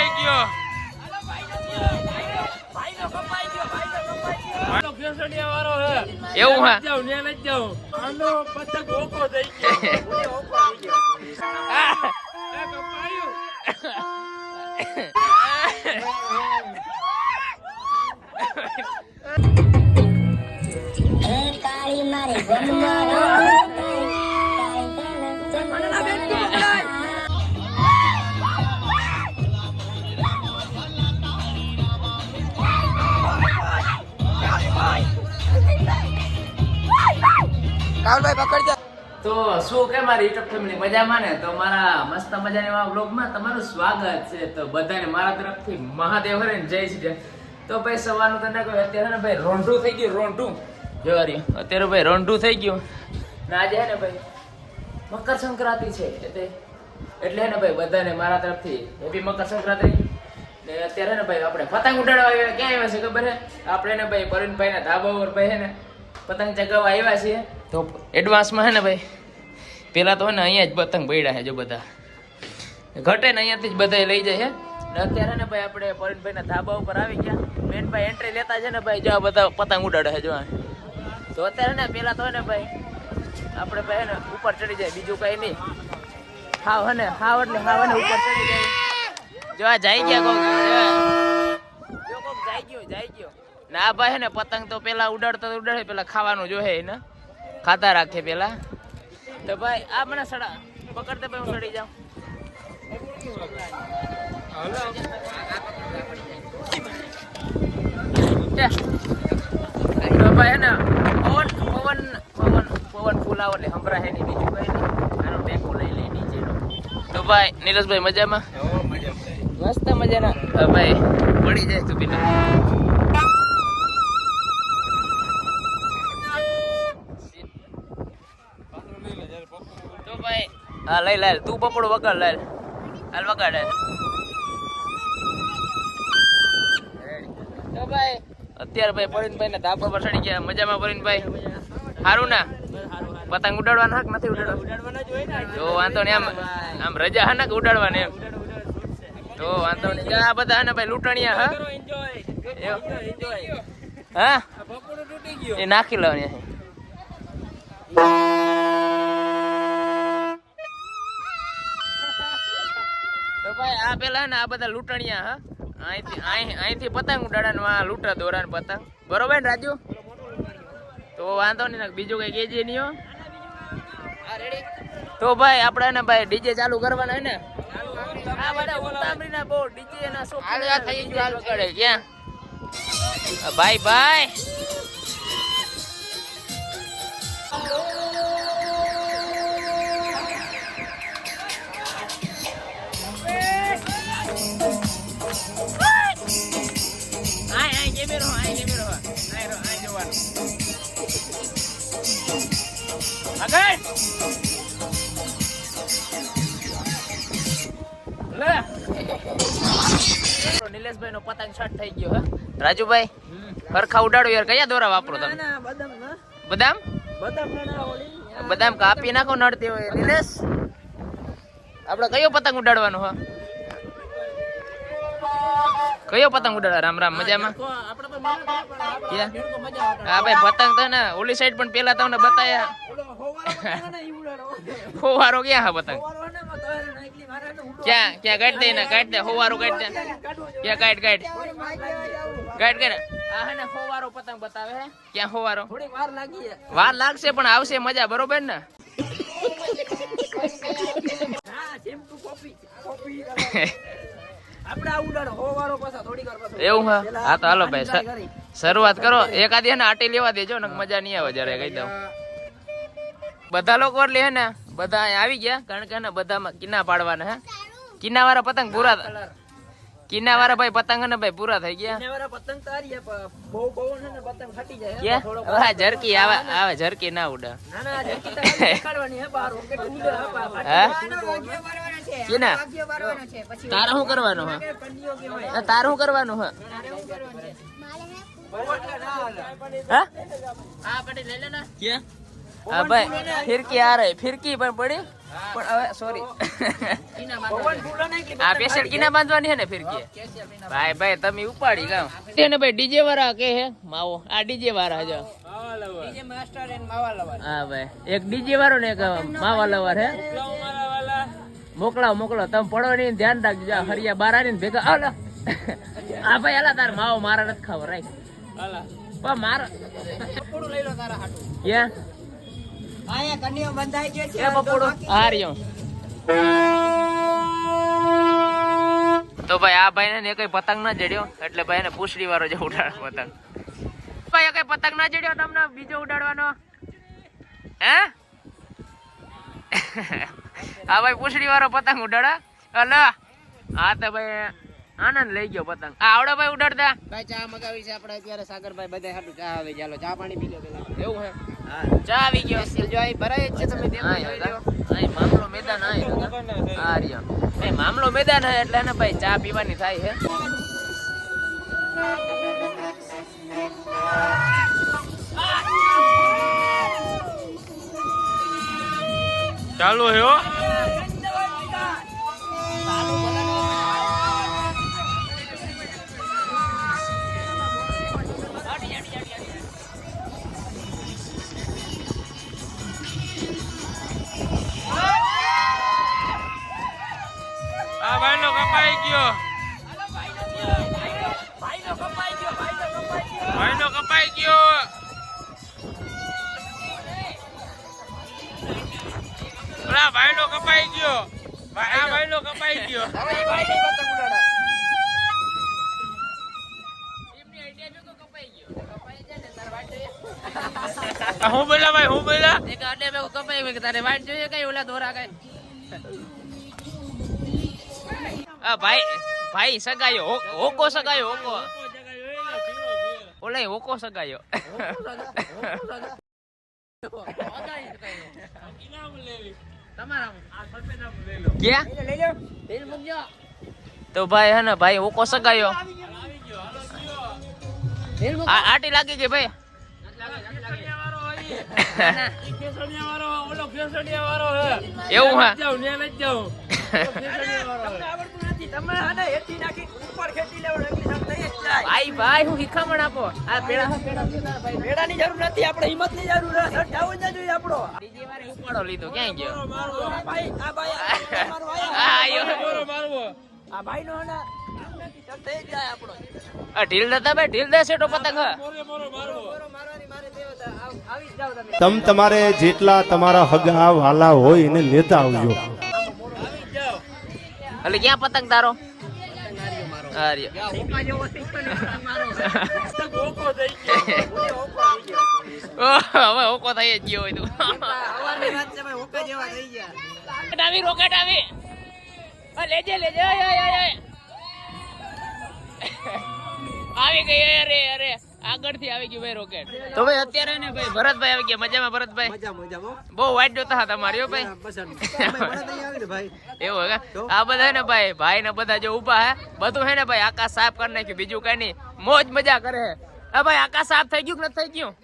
કપાઈ ગયો. એવું હા? જાઉં ને કાવલભાઈ પકડજો. તો શું કે મારી યુટ્યુબ ફેમિલી મજામાં ને? તો મારા મસ્ત મજાની એવા બ્લોગમાં તમારું સ્વાગત છે. તો બધાને મારા તરફથી મહાદેવ હરે જય શ્રી તો ભાઈ, સવારનું તને કહ્યું અત્યારે ને ભાઈ રોંઢું થઈ ગયું, રોંઢું. જોવા રહ્યું અત્યારે ભાઈ રોંઢું થઈ ગયું. ને આજે હે ને ભાઈ, મકર સંક્રાંતિ છે, એટલે એટલે હે ને ભાઈ, બધાને મારા તરફથી હેપી મકર સંક્રાંતિ. ને અત્યારે ને ભાઈ, આપણે પતંગ ઉડાડવા આવ્યા ક્યાં આવ્યા છે ખબર હે? આપણે ને ભાઈ પરવીનભાઈ ના ધાબા ઉપર ભાઈ હે ને, પતંગ ચગાવવા આવ્યા છીએ. તો એડવાન્સમાં હે ને ભાઈ પેલા તો હે ને અહીંયા જ પતંગ પડ્યા છે જો બધા. ઘટે ને અહીંયાથી જ બધા લઈ જાય છે અત્યારે ને ભાઈ આપણે પરવીનભાઈ ના ધાબા ઉપર આવી ગયા. બેનભાઈ એન્ટ્રી લેતા છે ને ભાઈ જો બધા પતંગ ઉડાડે છે જો તો અત્યારે ને પેલા તો હે ને ભાઈ આપણે ભાઈ હે ને ઉપર ચડી જાય બીજું કઈ નહીં. હાવ હે ને હાવ એટલે હાવ હે ને ઉપર ચડી જાય. જો આ જાય ગયા કોક જો કોક જાય ગયો જાય ગયો. ના ભાઈ હે ને પતંગ તો પેલા ઉડાડતો ઉડાડે પેલા ખાવાનું જોહે એને ખાતા રાખે પેલા. તો ભાઈ આ મને સડા પકડતે ભાઈ હું સડી જાઉં. તો ભાઈ ને પવન પવન પવન પવન ફૂલાવો એટલે હંભરા હે નહીં બીજું ભાઈ આનો ટેકો લઈ લઈ નીચેનો. તો ભાઈ નીરજભાઈ મજામાં? મસ્ત મજાના. ભાઈ પડી જાય તું પેલા. હા લઈ લાલ તું પપડું વગર લાલ હાલ વગાડ. અત્યારે ભાઈ પરિણભાઈ ને ધાબા પર ચડી ગયા. મજામાં પરિણભાઈ? સારું ના? પતંગ ઉડાડવાનો હક નથી ઉડાડવાનો? તો વાંધો નહીં આમ આમ રજા હા ને કે ઉડાડવાની એમ? તો વાંધો નહીં. આ બધા ને ભાઈ લૂંટણિયા હા? હા? એ નાખી લો આ પેલા ને આ બધા લૂંટણિયા હા? અહીંથી અહીં અહીંથી પતંગ ઉડાડવાનું આ લૂંટા દોરાન પતંગ. બરોબર ને રાજુ? તો વાંધો નહીં બીજું કઈ કેજે નહીં તો ભાઈ આપણે ને ભાઈ ડીજે ચાલુ કરવાના હે ને? આ બધા ઉતામળી ના બહુ ડીજે ના શું થઈ ગયું. ક્યાં? ભાઈ બાય નિલેશભાઈ નો પતંગ શર્ટ થઈ ગયો હે? રાજુભાઈ ખરખા ઉડાડો યાર. કયા દોરા વાપરો તમે? બદામ બદામ? કાપી નાખો નડતી હોય. નિલેશ આપણે કયો પતંગ ઉડાડવાનો હા? કયો પતંગ ઉડાડવા? રામ રામ મજામાં? હા ભાઈ પતંગ તો ને ઓલી સાઈડ પણ પેલા તમને બતાયા. ફોવારો ક્યાં હા પતંગ ક્યાં ક્યાં કાઢ દે ને કાઢ દે હોવારો કાઢ દે. ક્યાં કાઢ કાઢ. કાઢ કાઢ આ હે ને હોવારો પતંગ બતાવે હે. ક્યાં હોવારો? વાર લાગશે પણ આવશે મજા બરોબર ને? એવું હા? હા તો હાલો ભાઈ શરૂઆત કરો. એકાદી ને આટી લેવા દેજો ને મજા નહીં આવે જયારે કહી દઉં. બધા લોકો એટલે હે ને? બધા આવી ગયા કારણ કે હે ને બધામાં કિન્ના પાડવાના હે. કિના વાળા પતંગ પૂરા કિના વાળા ભાઈ પતંગ હે ને ભાઈ પૂરા થઈ ગયા. ક્યાં? હવે આ ઝરકી આવે આવે ઝરકી ના ઉડા. હા કિના? તારે શું કરવાનું હા? હા, તારે શું કરવાનું હા હા? હા પટેલ લઈ લે ને. ક્યાં? હા ભાઈ ફિરકી આ રહી ફિરકી પણ પડી. પણ હવે સોરી આ પેશન્ટ કિના બાંધવાની છે ને ફિરકી? ભાઈ ભાઈ તમે ઉપાડી ગામ તેને ભાઈ ડીજે વાળા કે હે? માવો. આ ડીજે વાળા જો. હા ભાઈ. એક ડીજે વાળો ને એક માવા લવર હે. મોકલાવ મોકલો તમે પડો નહીં ધ્યાન રાખજો. હરિયા બારા ની ભેગા આલા આ ભાઈ આલા તાર માવો મારા નથી ખાવ રાખ. પણ મારા ક્યાં બપોડો હાર્યો તો ભાઈ આ ભાઈ ને કઈ પતંગ ના જડ્યો એટલે ભાઈ ને પૂછડી વાળો જે ઉડાડ પતંગ. ભાઈ કઈ પતંગ ના જડ્યો તમને? બીજો ઉડાડવાનો? હે? હા ભાઈ પૂછડી વાળો પતંગ ઉડાડા? અલ. હા તો ભાઈ આનંદ લઈ ગયો પતંગ. આ આવડે ભાઈ ઉડાડતા ભાઈ ચા મગાવી છે આપણે અત્યારે સાગરભાઈ બધા હાટું ચા આવે. ચાલો ચા પાણી પી લો પેલા. એવું હે? ચા આવી ગયો જો અહીં ભરાય છે તમે દેખો હા, જોઈ લો અહીં મામલો મેદાન આય હા? રહ્યો. એ મામલો મેદાન હે એટલે ને ભાઈ ચા પીવાની થાય હે. ચાલો હે હો. હું બોલા ભાઈ હું બોલા એક અડે મેં કપાઈ મેં તારે વાટ જોઈએ કઈ ઓલા ધોરા કઈ. આ ભાઈ ભાઈ સગાયો હોકો સગાયો હોકો. ઓલે હોકો સગાયો. તો ભાઈ હે ને ભાઈ હોકો સગાયો. આ આટી લાગી ગઈ ભાઈ. એવું હા. ભાઈ ભાઈ હું શિખામણ આપો. આ પેડા પેડાની જરૂર નથી આપણે હિંમતની જરૂર છે. જ જોઈએ આપણો. બીજી વાર ઉપાડો લીધો ક્યાં ગયો? આ ભાઈ આ. આ ને ઢીલ દેતા ભાઈ ઢીલ દે તો પતંગ. હ. મારવાની મારે દેવતા આવ- આવી જ જાવ તમે તમ તમારે જેટલા તમારા હગા વાલા હોય એને લેતા આવજો. એટલે ક્યાં પતંગ તારો? ઓહ, હવે હોકો થઈ જ ગયો હોય તું. ઓકા રોકેટ આવી રોકેટ આવી. લેજે લેજે. આવી ગઈ અરે અરે આગળથી આવી ગયું ભાઈ રોકેટ તો ભાઈ અત્યારે ને ભાઈ ભરતભાઈ આવી ગયા. મજામાં ભરતભાઈ? મજા મજામાં બહુ વાઈટ જોતા હતા તમારી ભાઈ? એવું હે આ બધા ને ભાઈ ભાઈ ને બધા જે ઊભા હે. બધું હે ને ભાઈ આકાશ સાફ કરી નાખ્યું. બીજું કઈ નહીં. મોજ મજા કરે હે. હા ભાઈ આકાશ સાફ થઈ ગયું કે નથી થઈ ગયું?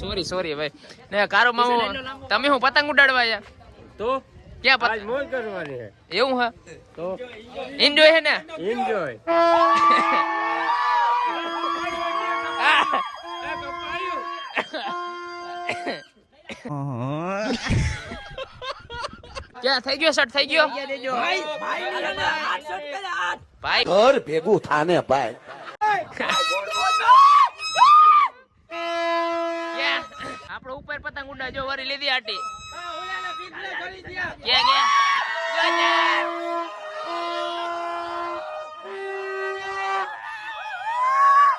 સોરી સોરી ભાઈ. ને કારો મામો તમે હું પતંગ ઉડાડવા આયા? તો? ક્યાં આજ પતંગ મોજ કરવાની છે. એવું હે? તો એન્જોય હે ને? એન્જોય. ક્યાં? થઈ ગયો શર્ટ થઈ ગયો? ભાઈ ભાઈ હાથ શોટ કરે હાથ. ભાઈ. ઘર ભેગું થાને ભાઈ. ક્યાં? આપણો ઉપર પતંગ ઉડા જો વરી લીધી આટી. જા.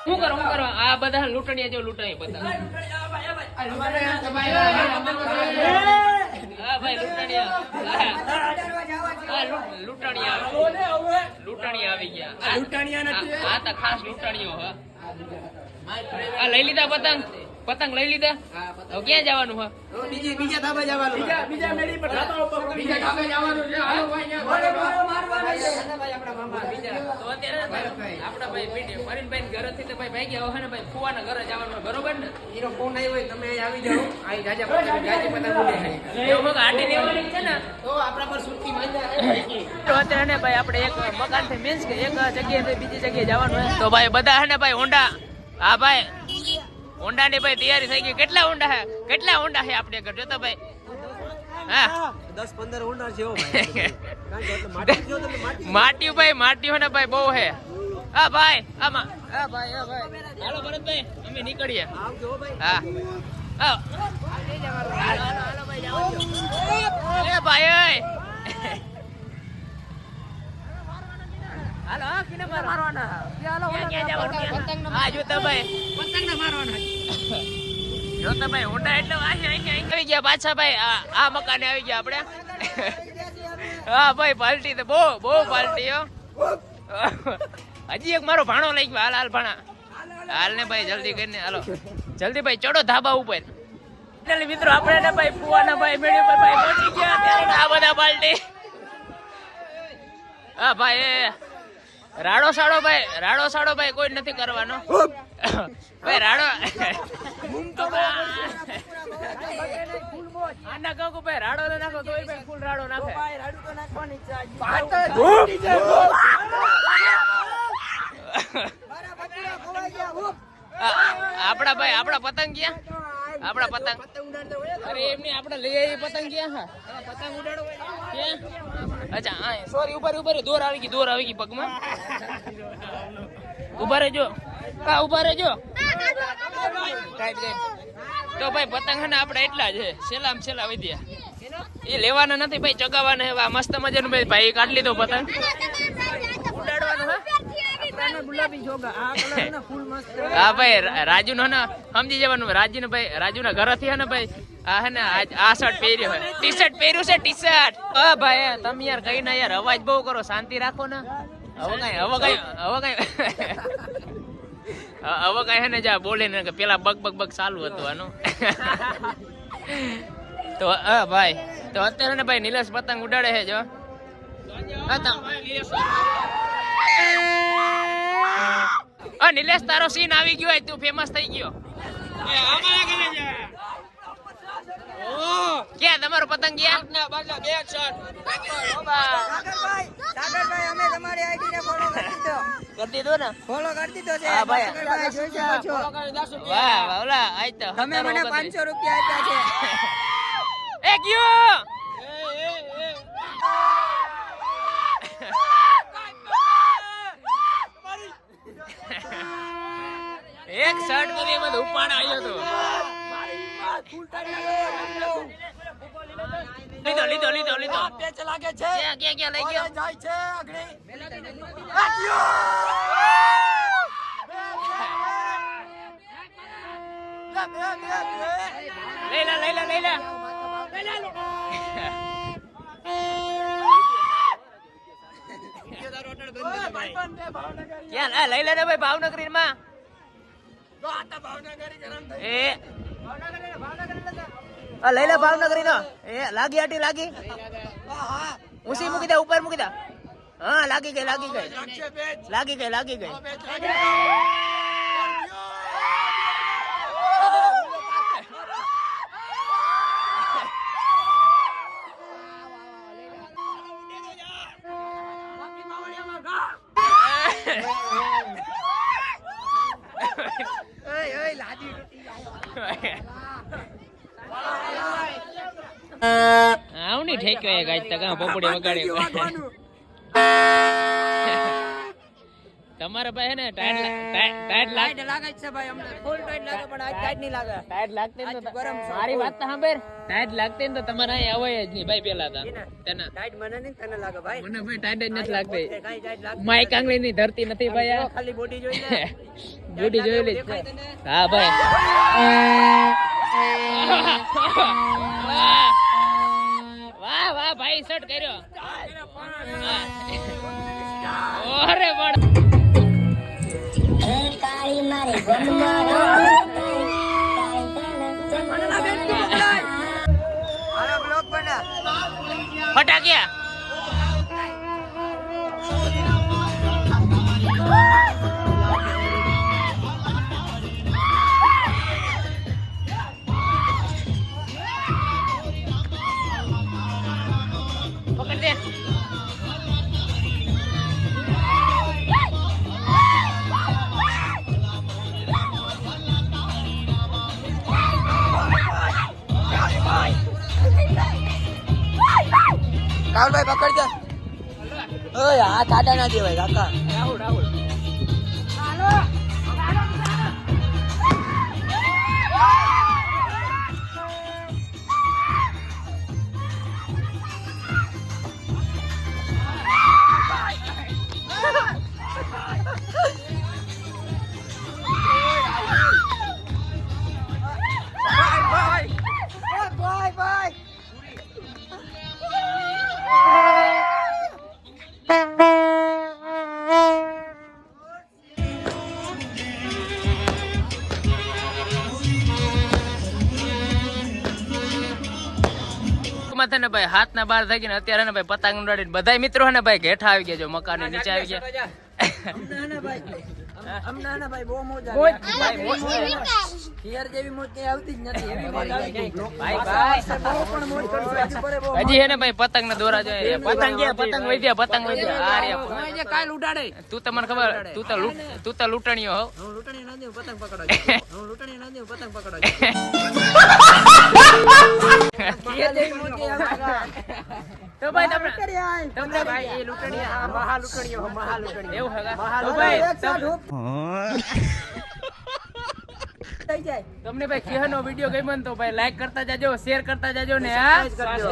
શું કરો શું કરો? આ બધા લૂંટણીયા જો લૂંટાઈ બધા. હા ભાઈ લૂંટણીયા. હા. લૂંટણીયા લૂંટણીયા આવી ગયા. આ- આ તો ખાસ લૂંટણીઓ હા. આ લઈ લીધા પતંગ. પતંગ લઈ લીધા? હવે ક્યાં જવાનું હા બીજી બીજા ધાબા જવાનું બીજા બીજા મેળી પર ધાબા ઉપર બીજા ધાબે જવાનું છે. હાલો ભાઈ તો અત્યારે આપણા ભાઈ પીટી ઘરે થી તો ભાઈ ભાઈ ગયા ને ભાઈ ફુવાના ઘરે જવાનું હોય, બરોબર ને? હીરો ફોન આવ્યો હોય તમે અહીં આવી જાઓ. અહીં જાજા પતંગ જાજે પતંગ ઉડે છે. એવું મગ આટી લેવાની છે ને. તો આપણા પર સુરતી મજા તો અત્યારે ને ભાઈ આપણે એક મકાનથી મીન્સ કે એક જગ્યાએ બીજી જગ્યાએ જવાનું હોય. તો ભાઈ બધા હે ને ભાઈ હોન્ડા હા ભાઈ. હોન્ડા ની ભાઈ તૈયારી થઈ ગઈ. કેટલા ઊંડા હે? કેટલા ઊંડા હે આપણે ઘર જોતો ભાઈ. હા. દસ પંદર ઊંડા છે ભાઈ માટી માટી ભાઈ માટ્યું ને ભાઈ બહુ હે. હા ભાઈ આમાં. હા ભાઈ હા ભાઈ. હાલો ભરતભાઈ અમે નીકળીએ. આવજો ભાઈ. હા. હા. ભાઈ, હાલો હા કિને મારવાના. ક્યાં ક્યાં જવાનું હા જો તો પતંગ મારવાના. જો તમે ભાઈ હોન્ડા એટલે અહીં અહીંયા અહીં. આવી ગયા પાછા ભાઈ આ આ મકાને આવી ગયા આપણે. હા ભાઈ પાર્ટી તો બહુ બહુ પાર્ટી હો. હજી એક મારો ભાણો લઈ ગયો હાલ હાલ ભાણા. હાલ ને ભાઈ જલ્દી કરીને હાલો. જલ્દી ભાઈ ચડો ધાબા ઉપર. એટલે મિત્રો આપણે ને ભાઈ ફુવાના ભાઈ મેળ્યો પર ભાઈ પહોંચી ગયા. ત્યારે આ બધા પાલટી. હા ભાઈ એ રાડો સાડો ભાઈ રાડો સાડો ભાઈ કોઈ નથી કરવાનો ભાઈ રાડો આના કહું ભાઈ રાડો ન નાખો તોય ભાઈ ફૂલ રાડો નાખે આ- આપણા ભાઈ આપણા પતંગ ક્યાં આપણા પતંગ અરે એમની આપણે લઈ આવી પતંગ ક્યાં પતંગ ઉડાડો અચ્છા, હા સોરી ઉપર ઉપર દોર આવી ગઈ, દોર આવી ગઈ પગમાં. ઊભા રહેજો હા, ઊભા રહેજો. તો ભાઈ, પતંગ આપણે એટલા છે છેલ્લા છેલ્લા વધ્યા. એ લેવાના નથી, ભાઈ, ચગાવવાના હે મસ્ત મજાનું, ભાઈ ભાઈ, કાઢ લીધો પતંગ. હા. ભાઈ રાજુ નો સમજી જવાનું રાજુ ને ભાઈ રાજુ ના ઘરથી ને ભાઈ આ હે ને આ- આ શર્ટ પહેર્યો હોય ટી શર્ટ પહેર્યું છે ટી શર્ટ હા ભાઈ તમે યાર કઈ ના યાર અવાજ બહુ કરો શાંતિ રાખો ને. હવે કઈ હવે કઈ હવે કઈ હવે કઈ હે ને જા બોલે ને કે પેલા બગ બગ બગ ચાલુ હતું આનું. તો હા ભાઈ તો અત્યારે ને ભાઈ નિલેશ પતંગ ઉડાડે છે જો. હા અ નિલેશ તારો સીન આવી ગયો તું ફેમસ થઈ ગયો. ક્યાં તમારો પતંગ ગયા? અમે તમારી આઈડી કરી દીધો. ને ફોલો કરી દીધો છે હા, ભાઈ. સાગરભાઈ જોઈ શકો છો વાહ વાહ ઓલા આજ તો. તમે મને 17 પાંચસો રૂપિયા આપ્યા છે. એ ગયો એક શર્ટ કરી એમાં ઉપાડ આવ્યો તો. લીધો લીધો લીધો લીધો. લાગે છે. ક્યાં ક્યાં લઈ ગયો? જાય છે અગ્નિ? લઈ લે લઈ લે લઈ લે. ક્યાં લઈ લે ભાઈ ભાવનગરી માં એ. આ લઈ લે ભાવનગરી નો એ લાગી આટી લાગી. ઊંચી મૂકી દે ઉપર મૂકી દે. હા લાગી ગઈ લાગી ગઈ. લાગી ગઈ લાગી ગઈ. ઠેક્યો એક આજ તક પોપડી વગાડી તમારે ભાઈ ને ટાઈટ ટાઈટ લાગે છે ભાઈ અમને. ફૂલ ટાઈટ લાગે પણ આજ ટાઈટ નહીં લાગે. ટાઈટ લાગતી ને તો ગરમ મારી વાત તો સાંભળ. ટાઈટ લાગતી ને તો તમારે અહીં આવે જ નહીં ભાઈ પેલા તા. તને ટાઈટ મને નહીં તને લાગે ભાઈ? મને ભાઈ ટાઈટ જ નથી લાગતી. માઈક આંગળી ની ધરતી નથી ભાઈ આ. ખાલી બોડી જોઈ લે. બોડી જોઈ લે હા ભાઈ. વાહ વાહ ભાઈ શર્ટ કર્યો. ઓરે ફટાક્યા. કરી દે ઓય હાથ આડા ના દેવાય કાકા. રાહુલ રાહુલ. માં ભાઈ હાથ ના બાર થઈ ગયા અત્યારે ને ભાઈ પતંગ ઉડાડીને બધા મિત્રો ને ભાઈ ઘેઠા આવી ગયા જો મકાન નીચે આવી ગયા. ભાઈ બહુ મોજા મોજ, ભાઈ, મોજ છે. ઘેર જેવી મોજ કઈ આવતી જ નથી એવી મોજ આવી ભાઈ ભાઈ બહુ પણ મોજ કરશું હજી પડે બહુ હજી હે ને ભાઈ પતંગ ના દોરા જોઈએ પતંગ ગયા પતંગ વૈદ્યા પતંગ વૈદ્યા આ રહ્યા કાલ ઉડાડે તું તો મને ખબર તું તો તું તો લૂંટણીયો હોવ હું લૂંટણી ના પતંગ પકડો હું લૂંટણી ના દેવું પતંગ પકડો ઘેર જેવી મોજ આવતી તો ભાઈ તમને તમને ભાઈ એ લૂંટણી આ મહા લૂંટણીઓ મહા લૂંટણીઓ એવું હે કા? તો ભાઈ તમ- તમને ભાઈ ખેહનો વિડિયો ગમ્યો તો ભાઈ લાઈક કરતા જાજો શેર કરતા જાજો ને હા. કરજો.